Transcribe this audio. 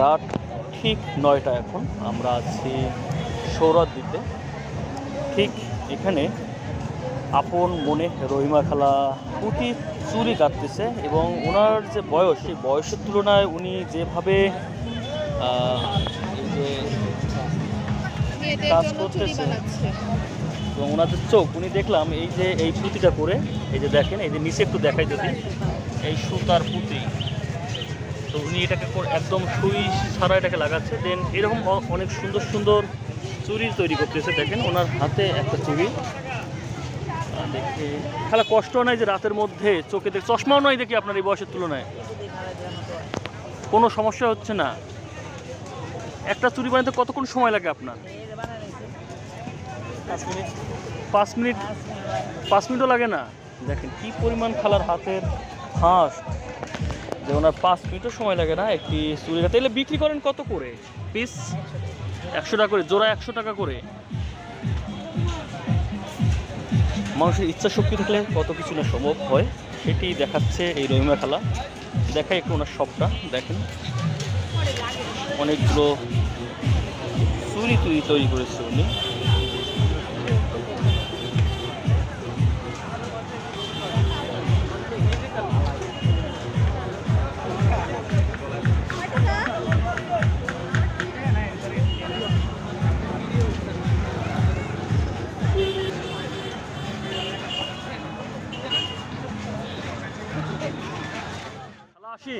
রাত ঠিক নয়টা এখন। আমরা আছি সৌরভ দ্বীপে ঠিক এখানে আপন মনে রহিমা খালা পুঁটি চুরি কাটতেছে এবং ওনার যে বয়স সেই বয়সের তুলনায় উনি যেভাবে যে কাজ করতেছে। এবং ওনাদের চোখ উনি দেখলাম এই যে এই পুঁতিটা করে এই যে দেখেন এই যে নিচে একটু দেখাই যদি এই সুতার পুঁতি। তো উনি এটাকে একদম সুই ছাড়া এটাকে লাগাচ্ছে। দেন এরকম অনেক সুন্দর সুন্দর চুরি তৈরি করতেছে। দেখেন ওনার হাতে একটা চুরি। দেখে। খালা কষ্ট নাই যে রাতের মধ্যে চোখে দেখ চশমাও নয় দেখি আপনার এই বয়সের তুলনায়। কোনো সমস্যা হচ্ছে না। একটা চুরি বানাতে কতক্ষণ সময় লাগে আপনার? পাঁচ মিনিট। পাঁচ মিনিট? পাঁচ মিনিটও লাগে না? দেখেন কি পরিমাণ খালার হাতের ফাঁস যে ওনার পাঁচ মিনিটও সময় লাগে না একটি চুরি কাটতে এলে বিক্রি করেন কত করে? পিস? একশো টাকা করে, জোড়া একশো টাকা করে। মানুষের ইচ্ছা শক্তি থাকলে কত কিছু না সম্ভব হয়, সেটি দেখাচ্ছে এই রহিমা খালা। দেখাই একটু ওনার সবটা দেখেন। অনেকগুলো চুরি তুরি তৈরি করেছে উনি। আসি